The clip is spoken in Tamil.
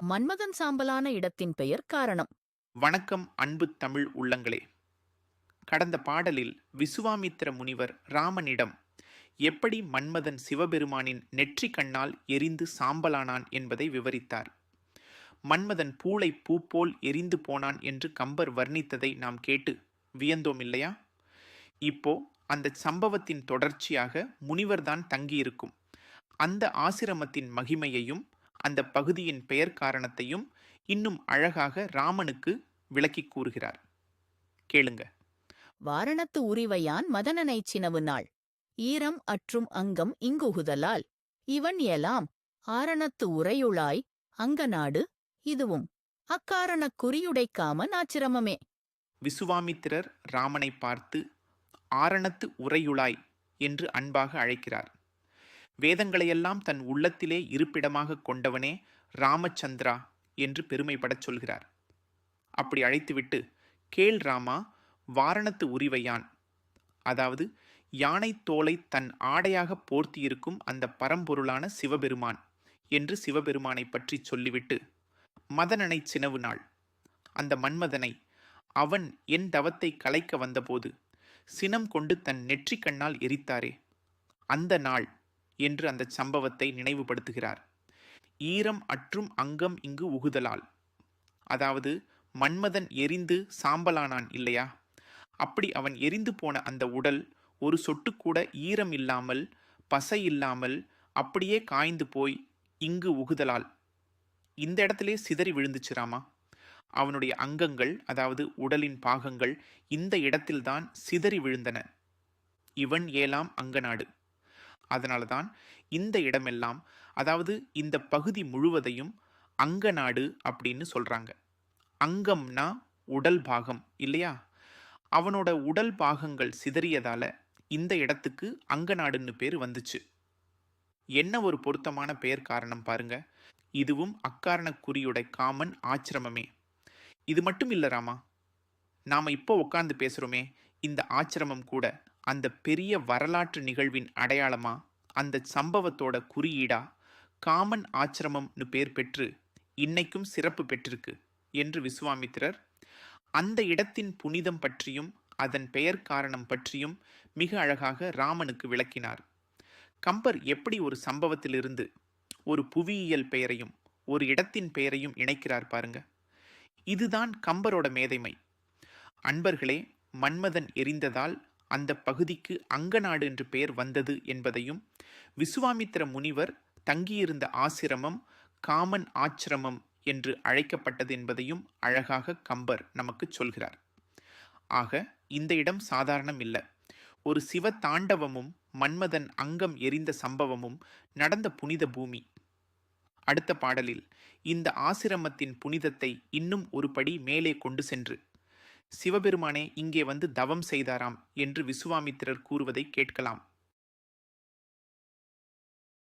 மன்மதன் சாம்பலான இடத்தின் பெயர் காரணம். வணக்கம் அன்பு தமிழ் உள்ளங்களே. கடந்த பாடலில் விசுவாமித்திர முனிவர் ராமனிடம் எப்படி மன்மதன் சிவபெருமானின் நெற்றி கண்ணால் எரிந்து சாம்பலானான் என்பதை விவரித்தார். மன்மதன் பூளை பூப்போல் எரிந்து போனான் என்று கம்பர் வர்ணித்ததை நாம் கேட்டு வியந்தோம் இல்லையா? இப்போ அந்த சம்பவத்தின் தொடர்ச்சியாக முனிவர்தான் தங்கியிருக்கும். அந்த ஆசிரமத்தின் மகிமையையும் அந்த பகுதியின் பெயர் காரணத்தையும் இன்னும் அழகாக ராமனுக்கு விளக்கிக் கூறுகிறார். கேளுங்க. வாரணத்து உரிவையான் மதனனைச் சினவு நாள். ஈரம் அற்றும் அங்கம் இங்குகுதலால். இவன் எலாம் ஆரணத்து உரையுளாய் அங்கநாடு இதுவும். அக்காரணக் குறியுடைக்காம நாச்சிரமமே விசுவாமித்திரர் ராமனை பார்த்து ஆரணத்து உரையுளாய் என்று அன்பாக அழைக்கிறார். வேதங்களையெல்லாம் தன் உள்ளத்திலே இருப்பிடமாக கொண்டவனே ராமச்சந்திரா என்று பெருமைப்படச் சொல்கிறார். அப்படி அழைத்துவிட்டு கேள் ராமா வாரணத்து உரிவையான். அதாவது யானை தோலை தன் ஆடையாக போர்த்தியிருக்கும் அந்த பரம்பொருளான சிவபெருமான் என்று சிவபெருமானை பற்றி சொல்லிவிட்டு மதனனை சினவு நாள். அந்த மன்மதனை அவன் என் தவத்தை கலைக்க வந்தபோது சினம் கொண்டு தன் நெற்றிக் கண்ணால் எரித்தாரே. அந்த நாள் என்று அந்த சம்பவத்தை நினைவுபடுத்துகிறார். ஈரம் அற்றும் அங்கம் இங்கு உகுதலால். அதாவது மன்மதன் எரிந்து சாம்பலானான் இல்லையா? அப்படி அவன் எரிந்து போன அந்த உடல் ஒரு சொட்டு கூட ஈரம் இல்லாமல் பசை இல்லாமல் அப்படியே காய்ந்து போய் இங்கு உகுதலால். இந்த இடத்திலே சிதறி விழுந்துச்சிராமா அவனுடைய அங்கங்கள் அதாவது உடலின் பாகங்கள் இந்த இடத்தில்தான் சிதறி விழுந்தன. இவன் ஏலாம் அங்கநாடு. அதனால்தான் இந்த இடமெல்லாம் அதாவது இந்த பகுதி முழுவதையும் அங்கநாடு அப்படின்னு சொல்கிறாங்க அங்கம்னா உடல் பாகம் இல்லையா? அவனோட உடல் பாகங்கள் சிதறியதால இந்த இடத்துக்கு அங்கநாடுன்னு பேர் வந்துச்சு. என்ன ஒரு பொருத்தமான பெயர் காரணம் பாருங்க. இதுவும் அக்காரண குறியுடை காமன் ஆச்சிரமமே. இது மட்டும் இல்லை ராமா. நாம் இப்போ உட்காந்து பேசுகிறோமே இந்த ஆச்சிரமம் கூட. அந்த பெரிய வரலாற்று நிகழ்வின் அடையாளமா? அந்த சம்பவத்தோட குறியீடா? காமன் ஆச்சிரமம்னு பேர் பெற்று இன்னைக்கும் சிறப்பு பெற்றிருக்கு என்று விசுவாமித்திரர். அந்த இடத்தின் புனிதம் பற்றியும் அதன் பெயர் காரணம் பற்றியும் மிக அழகாக ராமனுக்கு விளக்கினார். கம்பர் எப்படி ஒரு சம்பவத்திலிருந்து ஒரு புவியியல் பெயரையும் ஒரு இடத்தின் பெயரையும் இணைக்கிறார் பாருங்க. இதுதான் கம்பரோட மேதைமை. அன்பர்களே மன்மதன் எரிந்ததால் அந்த பகுதிக்கு அங்கநாடு என்று பெயர் வந்தது என்பதையும் விசுவாமித்திர முனிவர் தங்கியிருந்த ஆசிரமம் காமன் ஆச்சிரமம் என்று அழைக்கப்பட்டது என்பதையும் அழகாக கம்பர் நமக்கு சொல்கிறார். ஆக இந்த இடம் சாதாரணம் இல்லை. ஒரு சிவ தாண்டவமும் மன்மதன் அங்கம் எரிந்த சம்பவமும் நடந்த புனித பூமி. அடுத்த பாடலில் இந்த ஆசிரமத்தின் புனிதத்தை இன்னும் ஒரு படி மேலே கொண்டு சென்று சிவபெருமானே இங்கே வந்து தவம் செய்தாராம் என்று விசுவாமித்திரர் கூறுவதை கேட்கலாம்.